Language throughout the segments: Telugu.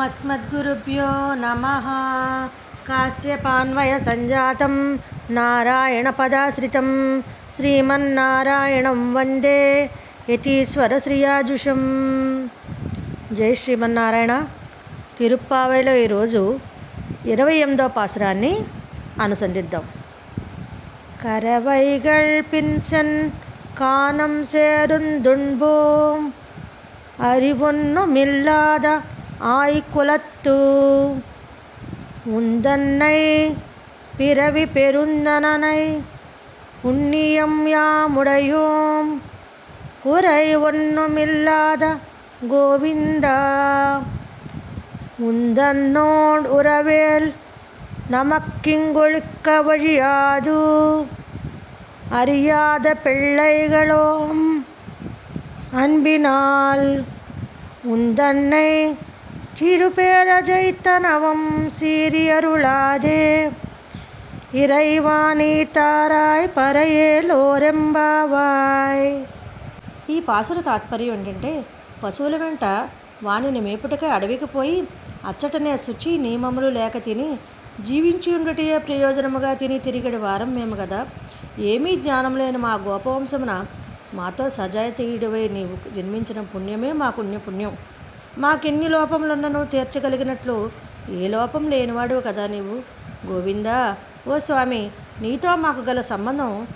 ఓమస్మద్గురుభ్యో నమ కాశ్యపాన్వయసంజాతం నారాయణపదాశ్రితం శ్రీమన్నారాయణం వందే యతీశ్వరశ్రియాజుషం జై శ్రీమన్నారాయణ తిరుప్పావైలో ఈరోజు ఇరవై ఎనిమిదో పాసురాన్ని అనుసంధిద్దాం కరవైగళ్ పిన్సన్ కానం சேருந்துண்போம் அறிவொன்னுமில்லாத ஆய்குலத்து. உந்தன்னை பிறவி பெருந்தனனை புண்ணியம் யாமுடையோம். குறை ஒன்றுமில்லாத கோவிந்தா. உந்தன்னோடு உறவேல் நமக்கிங்கொழுக்க வழியாது. அறியாத பிள்ளைகளோம் அன்பினால். உந்தன்னை சிறுபேரஜைத்தனவம் சீரியருளாதே இறைவாணி தாராய் పరయేలోరెంబావాయ్ ఈ పాసుల తాత్పర్యం ఏంటంటే పశువుల వెంట వానిని మేపుటకై అడవికి పోయి అచ్చటనే శుచి నియమములు లేక తిని జీవించి ఉండుటయే ప్రయోజనముగా తిని తిరిగడి వారం మేము కదా ఏమీ జ్ఞానం లేని మా గోపవంశమున మాతో సజాతీయుడివై నీవు జన్మించిన పుణ్యమే మా పుణ్యపుణ్యం మాకెన్ని లోపములున్నను తీర్చగలిగినట్లు? ఏ లోపం లేనివాడు కదా నీవు? గోవిందా ఓ స్వామి నీతో మాకు గల సంబంధం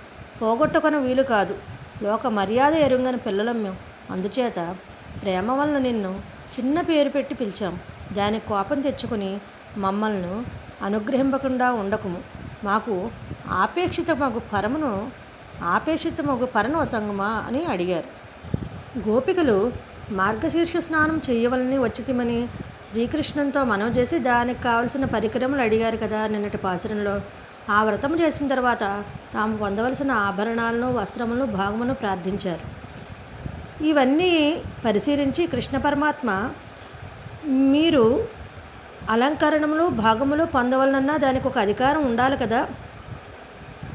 పోగొట్టుకొని వీలు కాదు. లోక మర్యాద ఎరుంగని పిల్లలం మేము అందుచేత ప్రేమ వలన నిన్ను చిన్న పేరు పెట్టి పిలిచాం. దానికి కోపం తెచ్చుకుని మమ్మల్ని అనుగ్రహింపకుండా ఉండకుము. మాకు ఆపేక్షిత మగు పరమును ఆపేక్షిత మగు పరను సంగమా అని అడిగారు. గోపికలు మార్గశీర్ష స్నానం చేయవలని వచ్చితిమని శ్రీకృష్ణునితో మనం చేసి దానికి కావలసిన పరికరములు అడిగారు కదా నిన్నటి పాసురంలో. ఆ వ్రతం చేసిన తర్వాత తాము పొందవలసిన ఆభరణాలను వస్త్రములను భాగమును ప్రార్థించారు. ఇవన్నీ పరిశీలించి కృష్ణ పరమాత్మ మీరు అలంకరణములు భాగములు పొందవలనన్నా దానికి ఒక అధికారం ఉండాలి కదా?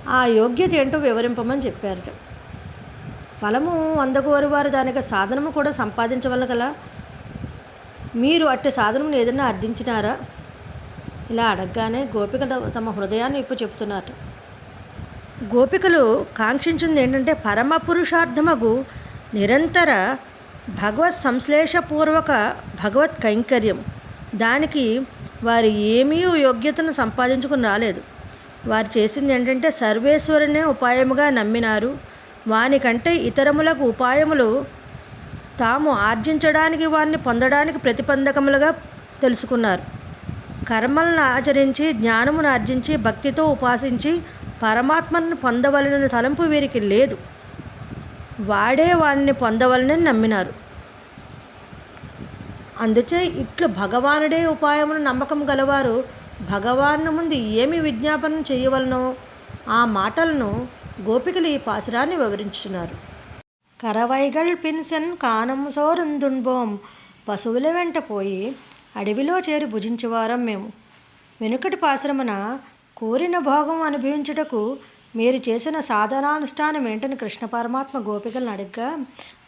ఆ యోగ్యత ఏంటో వివరింపమని చెప్పారట. ఫలము వందకోరు వారు దానికి సాధనము కూడా సంపాదించవలన కదా? మీరు అట్టి సాధనమును ఏదైనా అర్థించినారా? ఇలా అడగగానే గోపికలు తమ హృదయాన్ని ఇప్పు చెప్తున్నారు గోపికలు కాంక్షించింది ఏంటంటే పరమ పురుషార్థమగు నిరంతర భగవత్ సంశ్లేషపూర్వక భగవత్ కైంకర్యం. దానికి వారు ఏమీ యోగ్యతను సంపాదించుకుని రాలేదు. వారు చేసింది ఏంటంటే సర్వేశ్వరునే ఉపాయముగా నమ్మినారు. వానికంటే ఇతరములకు ఉపాయములు తాము ఆర్జించడానికి వారిని పొందడానికి ప్రతిబంధకములుగా తెలుసుకున్నారు. కర్మలను ఆచరించి జ్ఞానమును ఆర్జించి భక్తితో ఉపాసించి పరమాత్మను పొందవలన తలంపు వీరికి లేదు. వాడే వారిని పొందవలనని నమ్మినారు. అందుచే ఇట్లు భగవానుడే ఉపాయమును నమ్మకం గలవారు భగవాను ముందు ఏమి విజ్ఞాపనం చేయవలనో ఆ మాటలను గోపికలు ఈ పాసురాన్ని వివరించుతున్నారు కరవైగల్ పిన్సెన్ కానం సోరుందుంబోం. పశువుల వెంట పోయి అడవిలో చేరి భుజించేవారం మేము. వెనుకటి పాశ్రమన కోరిన భోగం అనుభవించుటకు మీరు చేసిన సాధనానుష్ఠానం ఏంటని కృష్ణ పరమాత్మ గోపికలను అడగ్గా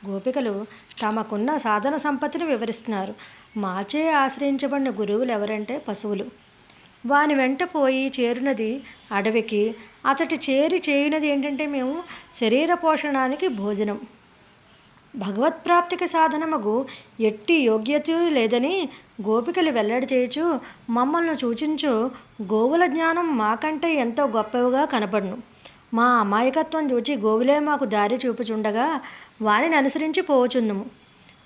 గోపికలు తమకున్న సాధన సంపత్తిని వివరిస్తున్నారు. మాచే ఆశ్రయించబడిన గురువులు ఎవరంటే పశువులు. వాని వెంట పోయి చేరినది అడవికి. అతటి చేరి చేయునది ఏంటంటే మేము శరీర పోషణానికి భోజనం. భగవత్ప్రాప్తికి సాధనమగు ఎట్టి యోగ్యత లేదని గోపికలు వెల్లడి చేయచు మమ్మల్ని సూచించు గోవుల జ్ఞానం మాకంటే ఎంతో గొప్పవిగా కనపడును మా అమాయకత్వం చూచి గోవులే మాకు దారి చూపుచుండగా వారిని అనుసరించి పోవచుందుము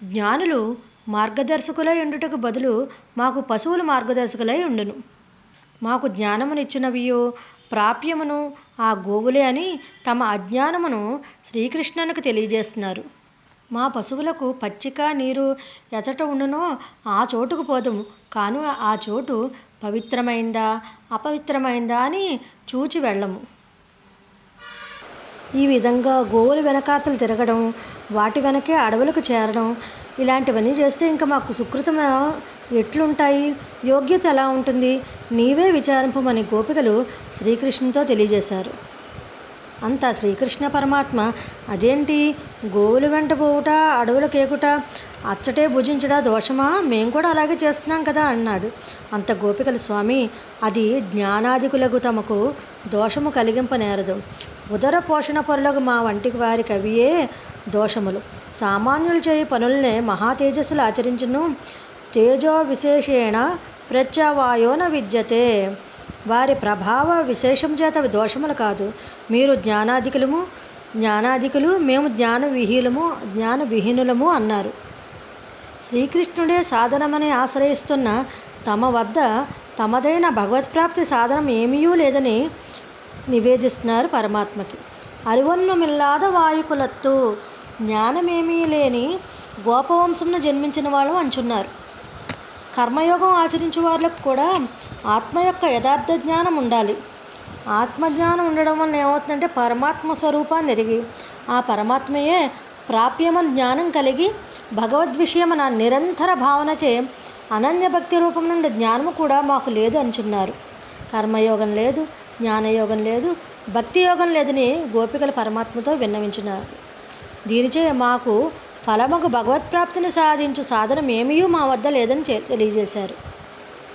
జ్ఞానులు మార్గదర్శకులై ఉండుటకు బదులు మాకు పశువులు మార్గదర్శకులై ఉండును. మాకు జ్ఞానమునిచ్చినవియో. ప్రాప్యమును ఆ గోవులే అని తమ అజ్ఞానమును శ్రీకృష్ణునికి తెలియజేస్తున్నారు. మా పశువులకు పచ్చిక నీరు ఎచట ఉండునో ఆ చోటుకు పోదుము. కాను ఆ చోటు పవిత్రమైందా అపవిత్రమైందా అని చూచి వెళ్ళము. ఈ విధంగా గోవులు వెనకాతలు తిరగడం వాటి వెనకే అడవులకు చేరడం ఇలాంటివన్నీ చేస్తే ఇంకా మాకు సుకృతం ఎట్లుంటాయి? యోగ్యత ఎలా ఉంటుంది? నీవే విచారింపమని గోపికలు శ్రీకృష్ణుతో తెలియజేశారు. అంతా శ్రీకృష్ణ పరమాత్మ. అదేంటి? గోవులు వెంట పోవుట అడవుల కేకుట అచ్చటే భుజించడా దోషమా? మేము కూడా అలాగే చేస్తున్నాం కదా అన్నాడు. అంత గోపికల స్వామి అది జ్ఞానాధికులకు తమకు దోషము కలిగింపనేరదు. ఉదర పోషణ పొరలకు మా వంటి వారికి అవియే దోషములు. సామాన్యులు చేయి పనులనే మహా తేజస్సులు ఆచరించను. తేజో విశేషేణ ప్రత్యవాయోన విద్యతే. వారి ప్రభావ విశేషం చేత అవి దోషములు కాదు. మీరు జ్ఞానాధికులము జ్ఞానాధికులు మేము జ్ఞాన విహీనము జ్ఞాన విహీనులము అన్నారు. శ్రీకృష్ణుడే సాధనమని ఆశ్రయిస్తున్న తమ వద్ద తమదైన భగవత్ప్రాప్తి సాధనం ఏమీయూ లేదని నివేదిస్తున్నారు పరమాత్మకి. అరివన్నుమిల్లాద వాయుకులత్తు జ్ఞానమేమీ లేని గోపవంశంను జన్మించిన వాళ్ళు అంచున్నారు. కర్మయోగం ఆచరించే వాళ్ళకు కూడా ఆత్మ యొక్క యథార్థ జ్ఞానం ఉండాలి. ఆత్మజ్ఞానం ఉండడం వల్ల ఏమవుతుందంటే పరమాత్మ స్వరూపాన్ని ఎరిగి ఆ పరమాత్మయే ప్రాప్యమని జ్ఞానం కలిగి భగవద్ విషయమన నిరంతర భావనచే అనన్య భక్తి రూపం నుండి జ్ఞానము కూడా మాకు లేదు అంచున్నారు కర్మయోగం లేదు జ్ఞానయోగం లేదు భక్తి యోగం లేదని గోపికలు పరమాత్మతో విన్నవించినారు దీనిచే మాకు ఫలముకు భగవత్ప్రాప్తిని సాధించు సాధనం ఏమీ మా వద్ద లేదని తెలియజేశారు.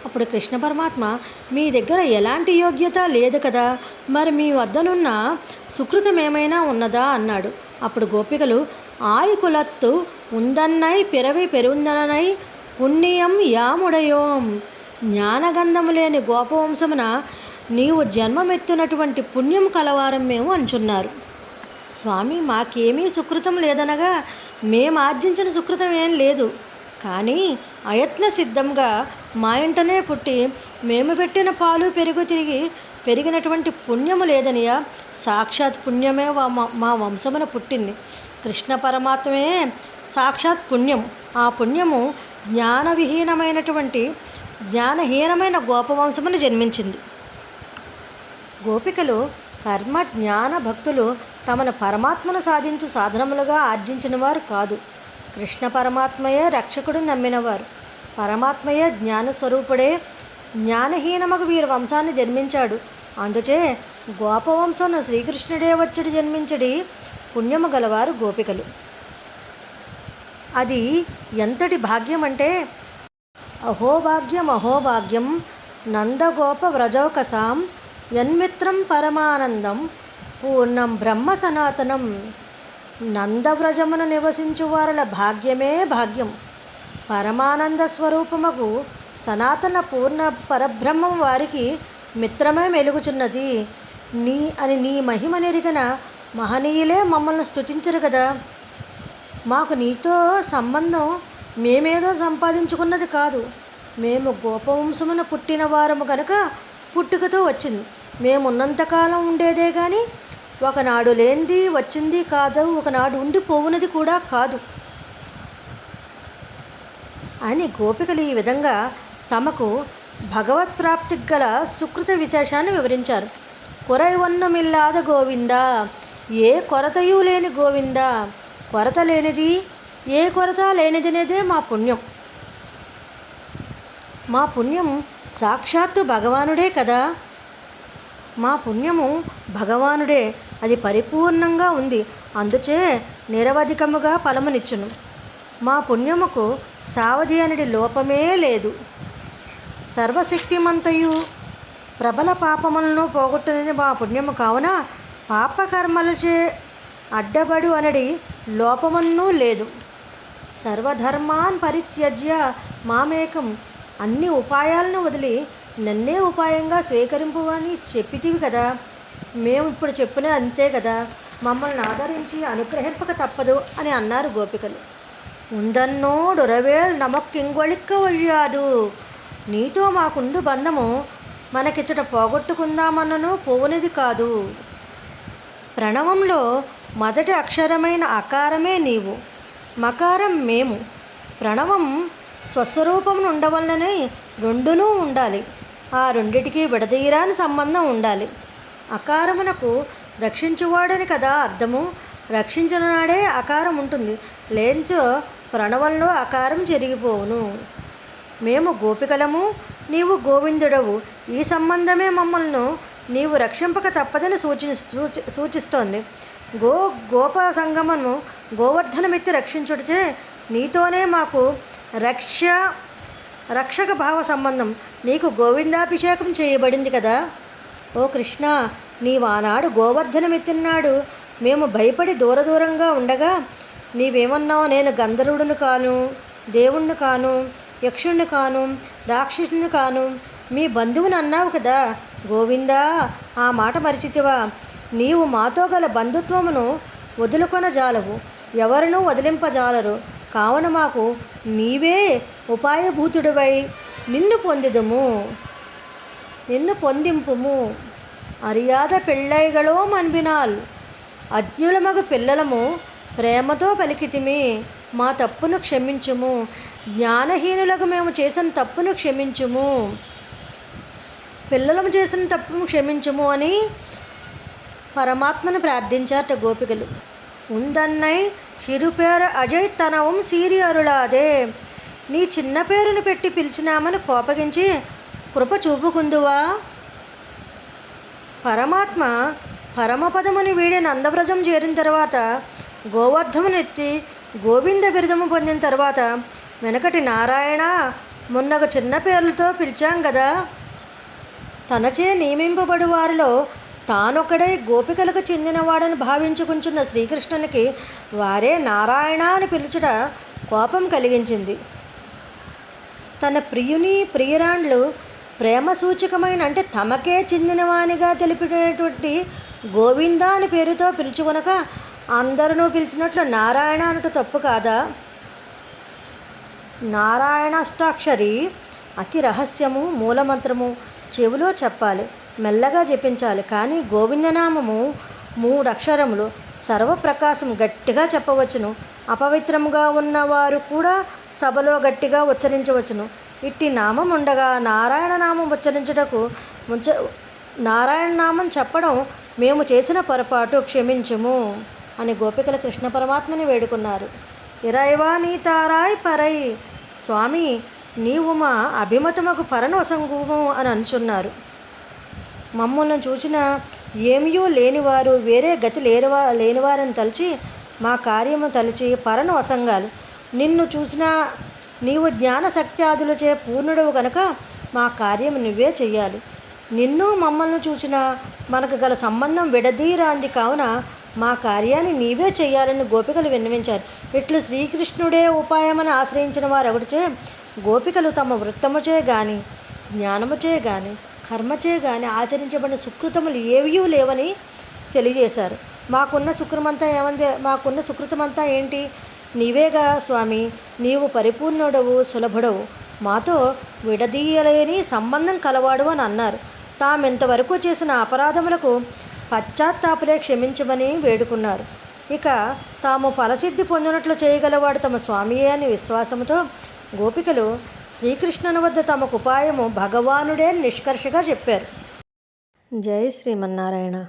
అప్పుడు కృష్ణ పరమాత్మ మీ దగ్గర ఎలాంటి యోగ్యత లేదు కదా మరి మీ వద్దనున్న సుకృతం ఏమైనా ఉన్నదా? అన్నాడు. అప్పుడు గోపికలు ఆయుకులత్తు ఉందన్నై పిరవి పెరుందననై పుణ్యం యాముడయోం. జ్ఞానగంధము లేని గోపవంశమున నీవు జన్మమెత్తునటువంటి పుణ్యం కలవారం మేము అంచున్నారు. స్వామి మాకేమీ సుకృతం లేదనగా మేము ఆర్జించిన సుకృతం ఏం లేదు. కానీ అయత్న సిద్ధంగా మా ఇంటనే పుట్టి మేము పెట్టిన పాలు పెరుగు తిరిగి పెరిగినటువంటి పుణ్యము లేదనియా. సాక్షాత్ పుణ్యమే మా- మా వంశమున పుట్టింది. కృష్ణ పరమాత్మే సాక్షాత్ పుణ్యం ఆ పుణ్యము జ్ఞానవిహీనమైనటువంటి జ్ఞానహీనమైన గోపవంశమును జన్మించింది. గోపికలు కర్మ జ్ఞాన భక్తులు తమను పరమాత్మను సాధించు సాధనములుగా ఆర్జించిన వారు కాదు. కృష్ణ పరమాత్మయే రక్షకుడు నమ్మినవారు. పరమాత్మయే జ్ఞానస్వరూపుడే జ్ఞానహీనమగు వీరి వంశాన్ని జన్మించాడు. అందుచే గోపవంశం శ్రీకృష్ణుడే వచ్చడి జన్మించడి పుణ్యము గలవారు గోపికలు. అది ఎంతటి భాగ్యం అంటే అహోభాగ్యం అహోభాగ్యం నందగోప వ్రజౌకసాం యన్మిత్రం పరమానందం పూర్ణం బ్రహ్మ సనాతనం నందవ్రజమును నివసించు వారల భాగ్యమే భాగ్యం. పరమానంద స్వరూపముకు సనాతన పూర్ణ పరబ్రహ్మం వారికి మిత్రమే మెలుగుచున్నది. నీ అని నీ మహిమ నెరిగిన మహనీయులే మమ్మల్ని స్తుతించరు కదా మాకు నీతో సంబంధం మేమేదో సంపాదించుకున్నది కాదు. మేము గోపవంశమున పుట్టిన వారము కనుక పుట్టుకతో వచ్చింది. మేము ఉన్నంతకాలం ఉండేదే కానీ ఒకనాడు లేనిది వచ్చింది కాదు ఒకనాడు ఉండిపోవునది కూడా కాదు. అని గోపికలు ఈ విధంగా తమకు భగవత్ప్రాప్తికి గల సుకృత విశేషాన్ని వివరించారు. కొరైవన్నమిల్లాద గోవింద ఏ కొరతయు లేని గోవింద కొరత లేనిది ఏ కొరత లేనిదనేదే మా పుణ్యం. మా పుణ్యం సాక్షాత్తు భగవానుడే కదా. మా పుణ్యము భగవానుడే అది పరిపూర్ణంగా ఉంది. అందుచే నిరవధికముగా ఫలమునిచ్చును. మా పుణ్యముకు సావధి అనడి లోపమే లేదు. సర్వశక్తిమంతయు ప్రబల పాపములను పోగొట్టునది మా పుణ్యము కావున పాపకర్మలచే అడ్డబడు అనడి లోపమన్నూ లేదు. సర్వధర్మాన్ పరిత్యజ్య మామేకం అన్ని ఉపాయాలను వదిలి నన్నే ఉపాయంగా స్వీకరింపు అని చెప్పితివి కదా. మేము ఇప్పుడు చెప్పిన అంతే కదా. మమ్మల్ని ఆదరించి అనుగ్రహింపక తప్పదు అని అన్నారు గోపికలు. ఉందన్నోడురవేల్ నమక్కింగొళిక్క వయ్యాదు. నీతో మాకుండు బంధము మనకిచ్చట పోగొట్టుకుందామన్నను పోవునిది కాదు. ప్రణవంలో మొదటి అక్షరమైన అకారమే నీవు. మకారం మేము. ప్రణవం స్వస్వరూపం ఉండవలననే రెండునూ ఉండాలి. ఆ రెండిటికి విడదీయరాని సంబంధం ఉండాలి. అకారమునకు రక్షించువాడని కదా అర్థము? రక్షించిన నాడే అకారం ఉంటుంది. లేంచో ప్రణవంలో అకారం చెరిగిపోవును మేము గోపికలము నీవు గోవిందుడవు. ఈ సంబంధమే మమ్మల్ని నీవు రక్షింపక తప్పదని సూచి సూచి సూచిస్తోంది. గో గోప సంగమను గోవర్ధనమెత్తి రక్షించుటచే నీతోనే మాకు రక్ష రక్షక భావ సంబంధం. నీకు గోవిందాభిషేకం చేయబడింది కదా? ఓ కృష్ణ నీ వానాడు గోవర్ధనమెత్తినాడు మేము భయపడి దూర దూరంగా ఉండగా నీవేమన్నావు నేను గంధర్వుడిని కాను దేవుణ్ణి కాను యక్షుణ్ణి కాను రాక్షసుని కాను. మీ బంధువుని అన్నావు కదా. గోవిందా ఆ మాట మరిచితివా. నీవు మాతో గల బంధుత్వమును వదులుకొనజాలవు. ఎవరినూ వదిలింపజాలరు. కావున మాకు నీవే ఉపాయభూతుడివై నిన్ను పొందిదము. నిన్ను పొందింపుము. అరియాద పెళ్ళైగలో మన్బినాల్ అజ్ఞులమగు పిల్లలము ప్రేమతో పలికితిమి మా తప్పును క్షమించుము జ్ఞానహీనులకు మేము చేసిన తప్పును క్షమించుము పిల్లలము చేసిన తప్పును క్షమించుము అని పరమాత్మను ప్రార్థించారట గోపికలు ఉందన్నై చిరుపేరు అజయ్ తనవం సీరియరులాదే నీ చిన్న పేరును పెట్టి పిలిచినామని కోపగించి కృప చూపుకుందువా? పరమాత్మ పరమపదముని వీడి నందవ్రజం చేరిన తర్వాత గోవర్ధమునెత్తి గోవింద బిరుదము పొందిన తర్వాత వెనకటి నారాయణ మొన్నగ చిన్న పేర్లతో పిలిచాం కదా తనచే నియమింపబడి వారిలో తానొక్కడే గోపికలకు చెందినవాడని భావించుకుంటున్న శ్రీకృష్ణునికి వారే నారాయణ అని పిలుచుట కోపం కలిగించింది. తన ప్రియుని ప్రియురాండ్లు ప్రేమ సూచకమైన అంటే తమకే చెందినవానిగా తెలిపినటువంటి గోవింద అని పేరుతో పిలుచుకొనక అందరూ పిలిచినట్లు నారాయణ అనట తప్పు కాదా? నారాయణాష్టాక్షరి అతి రహస్యము మూలమంత్రము చెవిలో చెప్పాలి మెల్లగా జపించాలి. కానీ గోవిందనామము మూడు అక్షరములు సర్వప్రకాశం గట్టిగా చెప్పవచ్చును. అపవిత్రముగా ఉన్నవారు కూడా సభలో గట్టిగా ఉచ్చరించవచ్చును. ఇట్టి నామం ఉండగా నారాయణ నామం ఉచ్చరించుటకు ముంచ నారాయణ నామం చెప్పడం మేము చేసిన పొరపాటు క్షమించుము అని గోపికల కృష్ణ పరమాత్మని వేడుకున్నారు. ఇరైవా నీ తారాయ్ పరై స్వామి నీవు మా అభిమతమకు పరనొసంగుము అని అనుచున్నారు. మమ్మల్ని చూచిన ఏమియో లేనివారు వేరే గతి లేనివా లేనివారని తలిచి మా కార్యము తలిచి పరను అసంగాలు నిన్ను చూసిన నీవు జ్ఞాన శక్త్యాదులచే పూర్ణుడవు గనక మా కార్యం నువ్వే చెయ్యాలి. నిన్ను మమ్మల్ని చూచిన మనకు గల సంబంధం విడదీరాంది కావున మా కార్యాన్ని నీవే చెయ్యాలని గోపికలు విన్నవించారు. ఇట్లు శ్రీకృష్ణుడే ఉపాయమని ఆశ్రయించిన వారు ఒకటిచే గోపికలు తమ వృత్తముచే గాని జ్ఞానముచే గాని కర్మచే గాని ఆచరించబడిన సుకృతములు ఏవియూ లేవని తెలియజేశారు. మాకున్న సుకృతమంతా ఏమంది? మాకున్న సుకృతమంతా ఏంటి? నీవేగా స్వామి. నీవు పరిపూర్ణుడవు సులభుడవు. మాతో విడదీయలేని సంబంధం కలవాడు అని అన్నారు. తామింతవరకు చేసిన అపరాధములకు పశ్చాత్తాపులే క్షమించమని వేడుకున్నారు. ఇక తాము ఫలసిద్ధి పొందినట్లు చేయగలవాడు తమ స్వామియే అని విశ్వాసంతో గోపికలు శ్రీకృష్ణుని వద్ద తమకు ఉపాయము భగవానుడే నిష్కర్షగా చెప్పారు. జై శ్రీమన్నారాయణ.